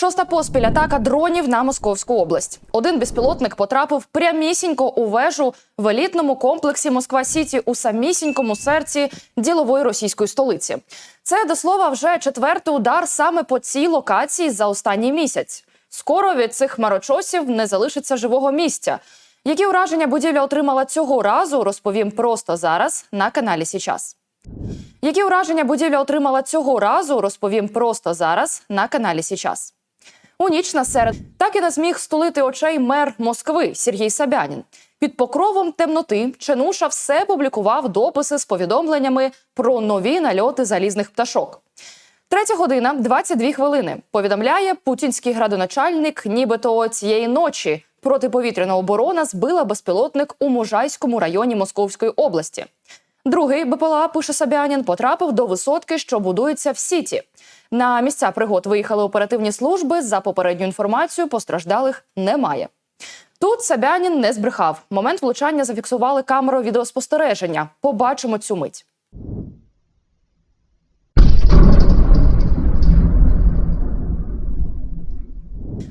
Шоста поспіль атака дронів на Московську область. Один безпілотник потрапив прямісінько у вежу в елітному комплексі Москва Сіті у самісінькому серці ділової російської столиці. Це до слова вже четвертий удар саме по цій локації за останній місяць. Скоро від цих марочосів не залишиться живого місця. Які ураження будівля отримала цього разу, розповім просто зараз на каналі Січас. Які ураження будівля отримала цього разу, розповім просто зараз на каналі Січас. У ніч на серед так і не зміг стулити очей мер Москви Сергій Сабянін. Під покровом темноти Ченуша все публікував дописи з повідомленнями про нові нальоти залізних пташок. Третя година 22 хвилини. Повідомляє путінський градоначальник, нібито цієї ночі протиповітряна оборона збила безпілотник у Можайському районі Московської області. Другий БПЛА, пише Собянін, потрапив до висотки, що будується в Сіті. На місця пригод виїхали оперативні служби. За попередню інформацію постраждалих немає. Тут Собянін не збрехав. Момент влучання зафіксували камерою відеоспостереження. Побачимо цю мить.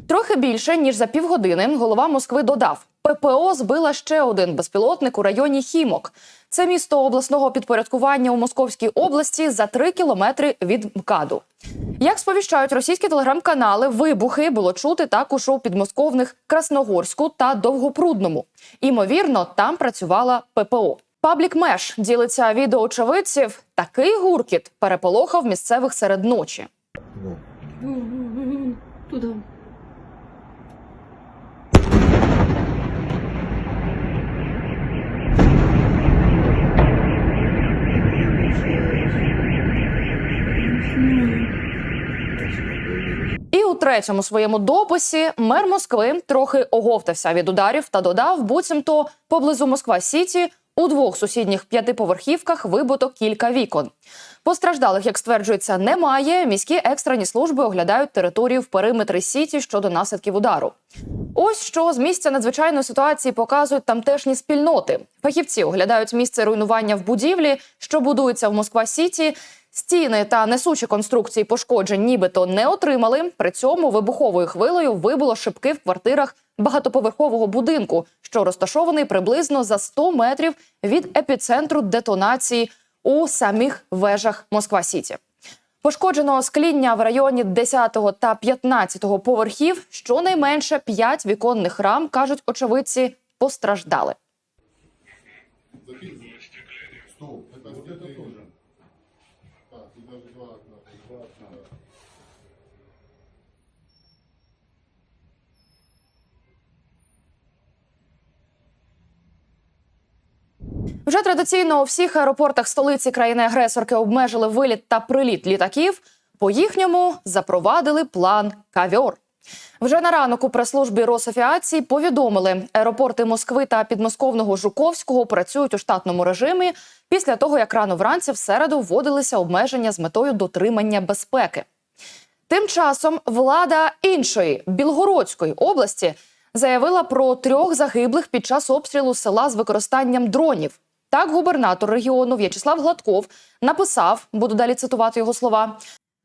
Трохи більше ніж за півгодини голова Москви додав: ППО збила ще один безпілотник у районі Хімок. Це місто обласного підпорядкування у Московській області за три кілометри від МКАДу. Як сповіщають російські телеграм-канали, вибухи було чути також у підмосковних Красногорську та Довгопрудному. Імовірно, там працювала ППО. Паблік Меш ділиться відео очевидців. Такий гуркіт переполохав місцевих серед ночі. Туда. І у третьому своєму дописі мер Москви трохи оговтався від ударів та додав, буцімто поблизу Москва Сіті у двох сусідніх п'ятиповерхівках вибито кілька вікон. Постраждалих, як стверджується, немає. Міські екстрені служби оглядають територію в периметрі сіті щодо наслідків удару. Ось що з місця надзвичайної ситуації показують тамтешні спільноти. Фахівці оглядають місце руйнування в будівлі, що будується в Москва Сіті. Стіни та несучі конструкції пошкоджень нібито не отримали. При цьому вибуховою хвилею вибило шибки в квартирах багатоповерхового будинку, що розташований приблизно за 100 метрів від епіцентру детонації у самих вежах Москва Сіті. Пошкоджено скління в районі 10 та 15 поверхів. Щонайменше 5 віконних рам, кажуть очевидці, постраждали. Вже традиційно у всіх аеропортах столиці країни-агресорки обмежили виліт та приліт літаків. По їхньому запровадили план кавьор. Вже на ранок у прес-службі Росавіації повідомили, аеропорти Москви та підмосковного Жуковського працюють у штатному режимі після того, як рано вранці в середу вводилися обмеження з метою дотримання безпеки. Тим часом влада іншої Білгородської області заявила про трьох загиблих під час обстрілу села з використанням дронів. Так, губернатор регіону В'ячеслав Гладков написав, буду далі цитувати його слова.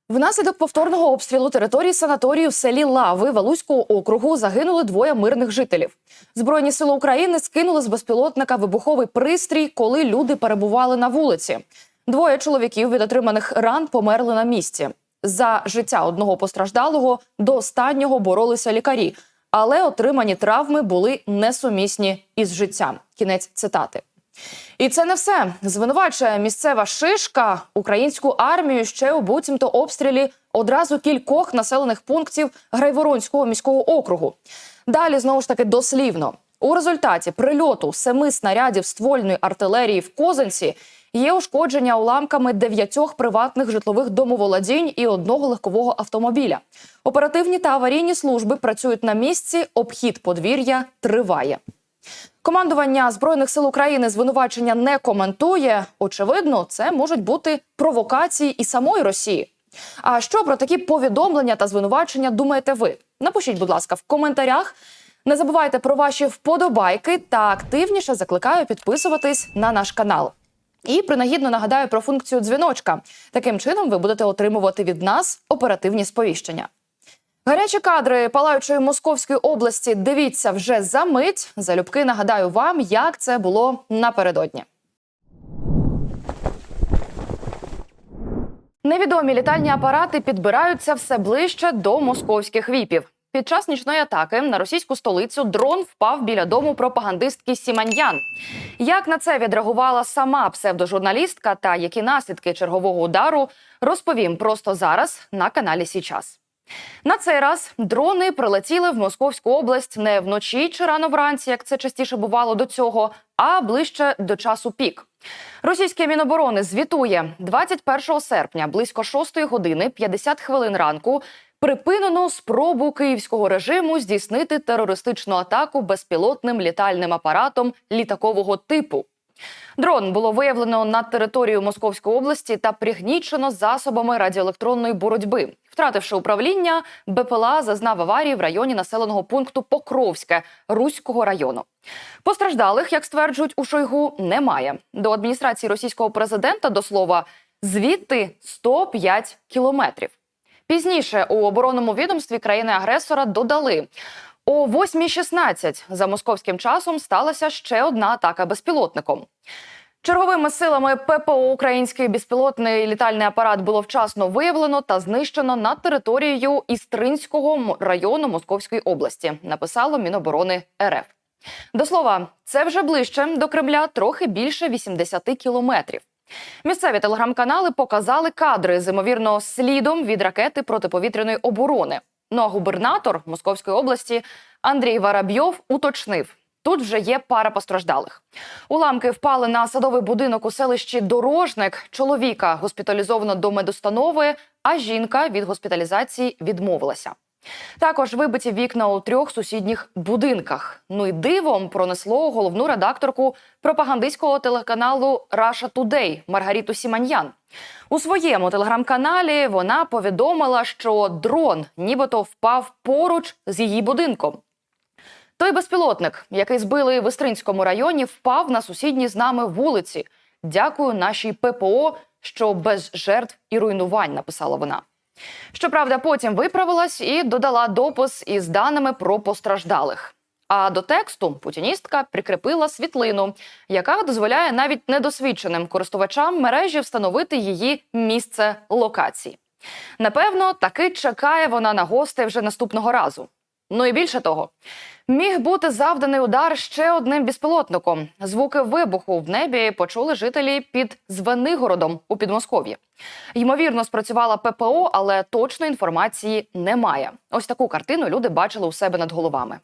Внаслідок повторного обстрілу території санаторію в селі Лави Валузького округу загинули двоє мирних жителів. Збройні сили України скинули з безпілотника вибуховий пристрій, коли люди перебували на вулиці. Двоє чоловіків від отриманих ран померли на місці. За життя одного постраждалого до останнього боролися лікарі, але отримані травми були несумісні із життям. Кінець цитати. І це не все. Звинувачує місцева шишка українську армію ще у буцімто обстрілі одразу кількох населених пунктів Грайворонського міського округу. Далі знову ж таки дослівно. У результаті прильоту семи снарядів ствольної артилерії в Козанці є ушкодження уламками дев'ятьох приватних житлових домоволодінь і одного легкового автомобіля. Оперативні та аварійні служби працюють на місці. Обхід подвір'я триває. Командування збройних сил України звинувачення не коментує. Очевидно, це можуть бути провокації і самої Росії. А що про такі повідомлення та звинувачення думаєте ви? Напишіть, будь ласка, в коментарях. Не забувайте про ваші вподобайки та активніше закликаю підписуватись на наш канал. І принагідно нагадаю про функцію дзвіночка. Таким чином ви будете отримувати від нас оперативні сповіщення. Гарячі кадри палаючої Московської області. Дивіться вже за мить. Залюбки нагадаю вам, як це було напередодні. Невідомі літальні апарати підбираються все ближче до московських віпів. Під час нічної атаки на російську столицю дрон впав біля дому пропагандистки Сіманьян. Як на це відреагувала сама псевдожурналістка та які наслідки чергового удару, розповім просто зараз на каналі Січас. На цей раз дрони прилетіли в Московську область не вночі чи рано вранці, як це частіше бувало до цього, а ближче до часу пік. Російське міноборони звітує 21 серпня близько 6 години 50 хвилин ранку. Припинено спробу київського режиму здійснити терористичну атаку безпілотним літальним апаратом літакового типу. Дрон було виявлено над територією Московської області та пригнічено засобами радіоелектронної боротьби. Втративши управління, БПЛА зазнав аварії в районі населеного пункту Покровське Руського району. Постраждалих, як стверджують у Шойгу, немає. До адміністрації російського президента до слова звідти 105 кілометрів. Пізніше у оборонному відомстві країни-агресора додали. О 8.16 за московським часом сталася ще одна атака безпілотником. Черговими силами ППО український безпілотний літальний апарат було вчасно виявлено та знищено над територією Істринського району Московської області. Написало Міноборони РФ. До слова, це вже ближче до Кремля, трохи більше 80 кілометрів. Місцеві телеграм-канали показали кадри з ймовірно слідом від ракети протиповітряної оборони. Ну а губернатор Московської області Андрій Воробйов уточнив. Тут вже є пара постраждалих. Уламки впали на садовий будинок у селищі Дорожник. Чоловіка госпіталізовано до медустанови, а жінка від госпіталізації відмовилася. Також вибиті вікна у трьох сусідніх будинках. Ну і дивом пронесло головну редакторку пропагандистського телеканалу Russia Today Маргаріту Сіманьян. У своєму телеграм-каналі вона повідомила, що дрон нібито впав поруч з її будинком. Той безпілотник, який збили в Істринському районі, впав на сусідній з нами вулиці. Дякую нашій ППО, що без жертв і руйнувань, написала вона. Щоправда, потім виправилась і додала допис із даними про постраждалих. А до тексту путіністка прикріпила світлину, яка дозволяє навіть недосвідченим користувачам мережі встановити її місце локації. Напевно, таки чекає вона на гостей вже наступного разу. Ну і більше того, міг бути завданий удар ще одним безпілотником. Звуки вибуху в небі почули жителі під Звенигородом у Підмосков'ї. Ймовірно, спрацювала ППО, але точної інформації немає. Ось таку картину люди бачили у себе над головами.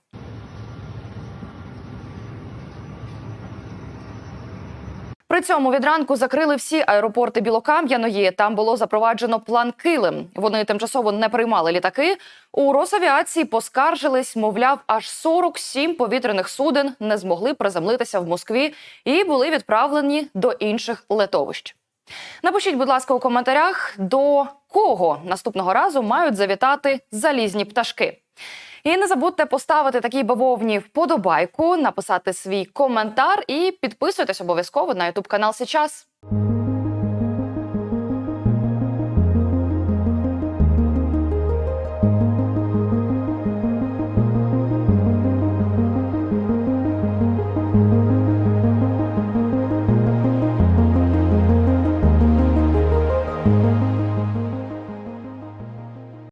При цьому від ранку закрили всі аеропорти Білокам'яної. Там було запроваджено план Килим. Вони тимчасово не приймали літаки. У Росавіації поскаржились, мовляв, аж 47 повітряних суден не змогли приземлитися в Москві і були відправлені до інших летовищ. Напишіть, будь ласка, у коментарях, до кого наступного разу мають завітати залізні пташки. І не забудьте поставити такій бавовні вподобайку, написати свій коментар і підписуйтесь обов'язково на Ютуб канал Сейчас.